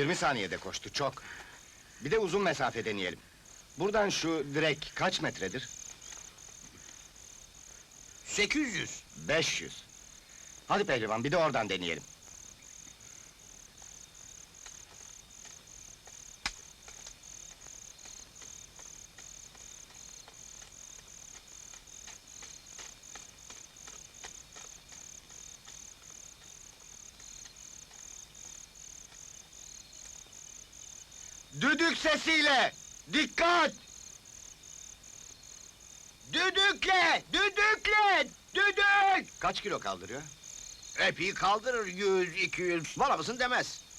20 saniyede koştu, çok. Bir de uzun mesafe deneyelim. Buradan şu direk kaç metredir? 800. 500. Hadi pehlivan, bir de oradan deneyelim. Düdük sesiyle! Dikkat! Düdükle! Düdükle! Düdük! Kaç kilo kaldırıyor? Epey kaldırır, yüz, iki yüz, bana mısın demez.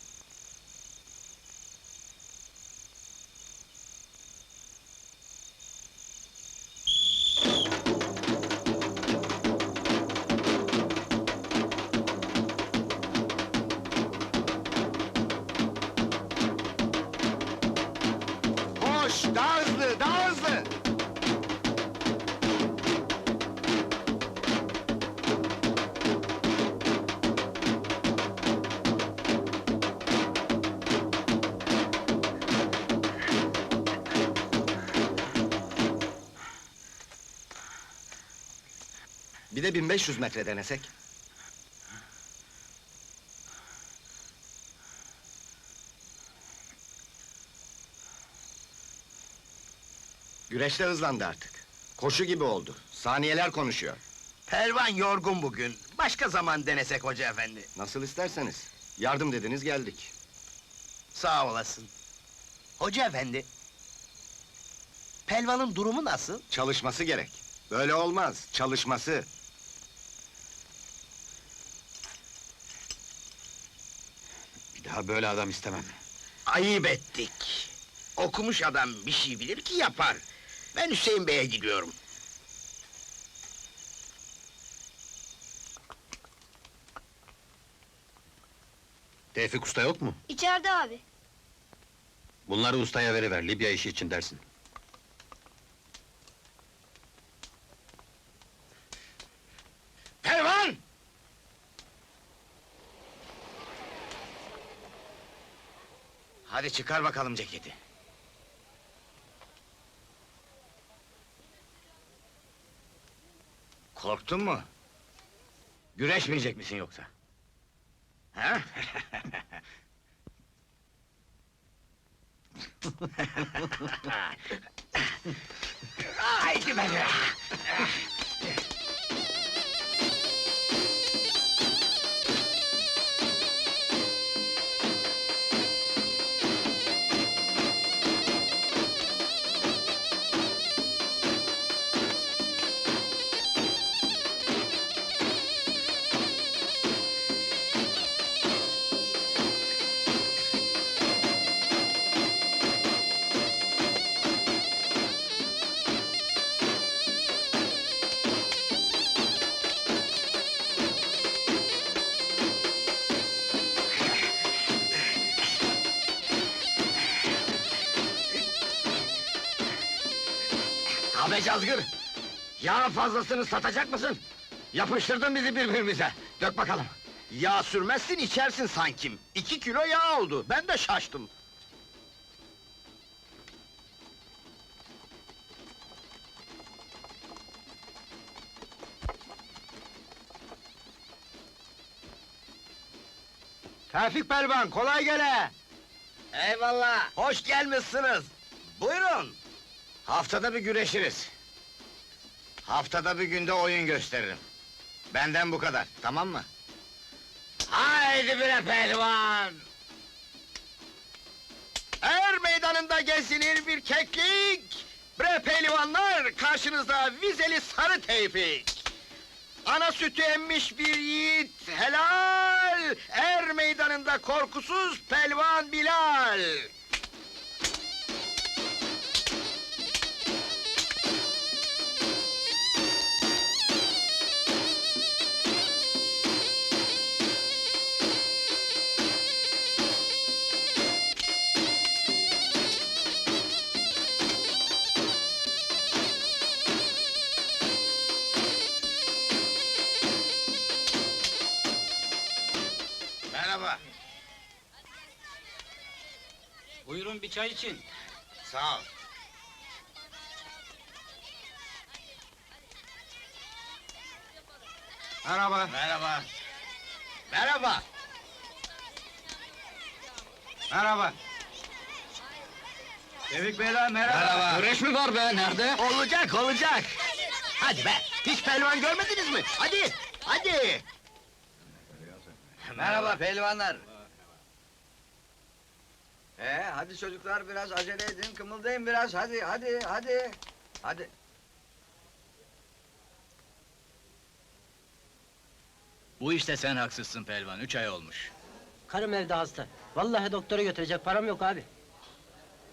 Bir de 1500 metre denesek. Güreşte hızlandı artık. Koşu gibi oldu. Saniyeler konuşuyor. Pelvan yorgun bugün. Başka zaman denesek hoca efendi. Nasıl isterseniz. Yardım dediniz geldik. Sağ olasın. Hoca efendi. Pelvanın durumu nasıl? Çalışması gerek. Böyle olmaz. Çalışması. Daha böyle adam istemem. Ayıp ettik. Okumuş adam bir şey bilir ki yapar. Ben Hüseyin Bey'e gidiyorum. Tevfik Usta yok mu? İçeride abi. Bunları ustaya veriver, Libya işi için dersin. Pelvan! Hadi çıkar bakalım ceketi. Korktun mu? Güreşmeyecek misin yoksa? Ha? Haydi be! Abi Cazgır! Yağ fazlasını satacak mısın? Yapıştırdın bizi birbirimize. Dök bakalım. Yağ sürmezsin içersin sankim. İki kilo yağ oldu. Ben de şaştım. Tevfik Pelvan, kolay gele! Eyvallah. Hoş gelmişsiniz. Buyurun. Haftada bir güreşiriz. Haftada bir günde oyun gösteririm. Benden bu kadar, tamam mı? Haydi bre pehlivan! Er meydanında gezilir bir keklik! Bre pehlivanlar, karşınızda vizeli sarı tevfik! Ana sütü emmiş bir yiğit, helal! Er meydanında korkusuz pelvan Bilal! Bir çay için. Sağ ol. Merhaba. Merhaba. Merhaba. Merhaba. Tevfik Beyler merhaba. Merhaba. Güreş mi var be, nerede? Olacak, olacak. Hadi be, hiç pehlivan görmediniz mi? Hadi, hadi. Merhaba pehlivanlar. Ee, hadi çocuklar biraz acele edin, kımıldayın biraz, hadi, hadi, hadi. Hadi. Bu işte sen haksızsın Pelvan, üç ay olmuş. Karım evde hasta. Vallahi doktora götürecek param yok abi.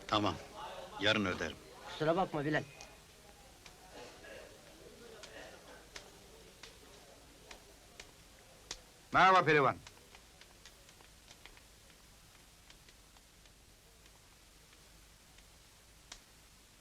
Tamam, yarın öderim. Kusura bakma Bilal. Merhaba pehlivan.